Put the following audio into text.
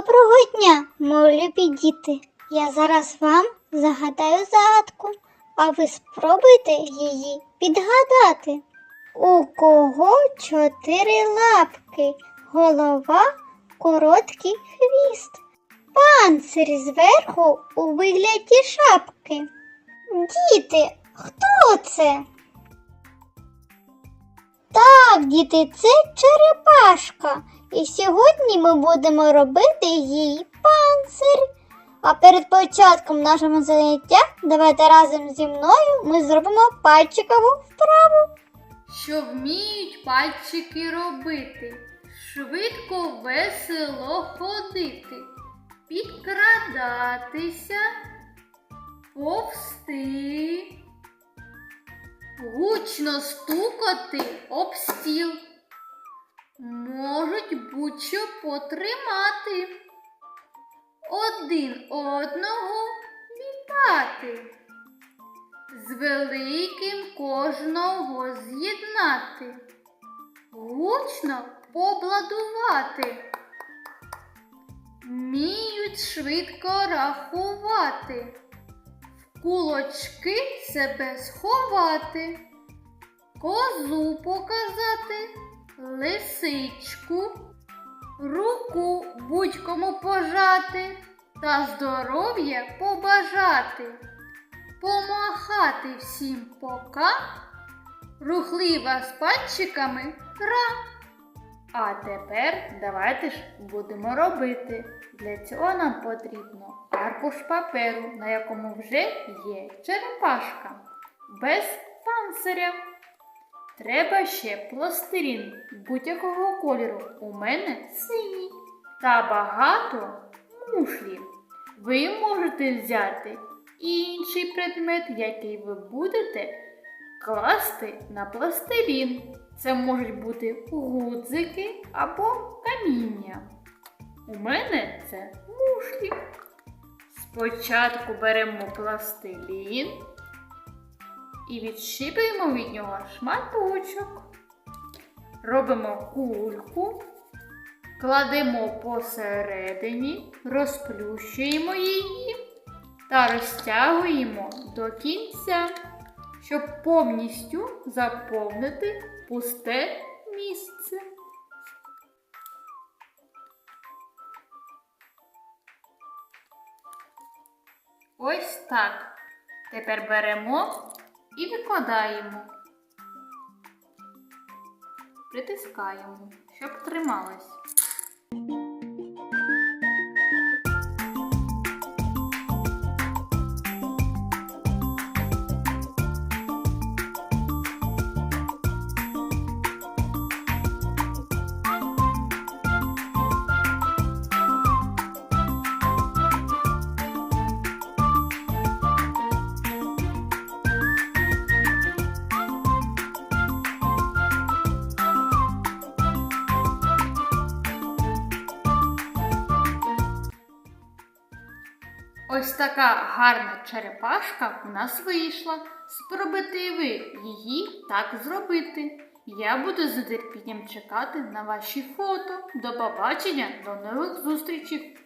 Доброго дня, мої любі діти. Я зараз вам загадаю загадку, а ви спробуйте її підгадати. У кого чотири лапки, голова, короткий хвіст, панцир зверху у вигляді шапки. Діти, хто це? Так, діти, це черепашка. І сьогодні ми будемо робити їй панцир. А перед початком нашого заняття давайте разом зі мною ми зробимо пальчикову вправу. що вміють пальчики робити, швидко весело ходити, підкрадатися, повсти, гучно стукати об стіл, можуть будь-що потримати, один одного вітати. З великим кожного з'єднати, гучно побладувати, вміють швидко рахувати, кулочки себе сховати, козу показати, лисичку, руку будь-кому пожати та здоров'я побажати. Помахати всім пока, рухлива з пальчиками. Гра. А тепер давайте ж будемо робити. Для цього нам потрібно аркуш паперу, на якому вже є черепашка без панциря. Треба ще пластирін будь-якого кольору. У мене синій. Та багато мушлів. Ви можете взяти інший предмет, який ви будете класти на пластилін. Це можуть бути гудзики або каміння. У мене це мушлі. Спочатку беремо пластилін і відщипуємо від нього шматочок. Робимо кульку, кладемо посередині, розплющуємо її та розтягуємо до кінця, щоб повністю заповнити пусте місце. Ось так. Тепер беремо і викладаємо. Притискаємо, щоб трималось. Ось така гарна черепашка у нас вийшла. Спробуйте ви її так зробити. Я буду з нетерпінням чекати на ваші фото. До побачення, до нових зустрічей!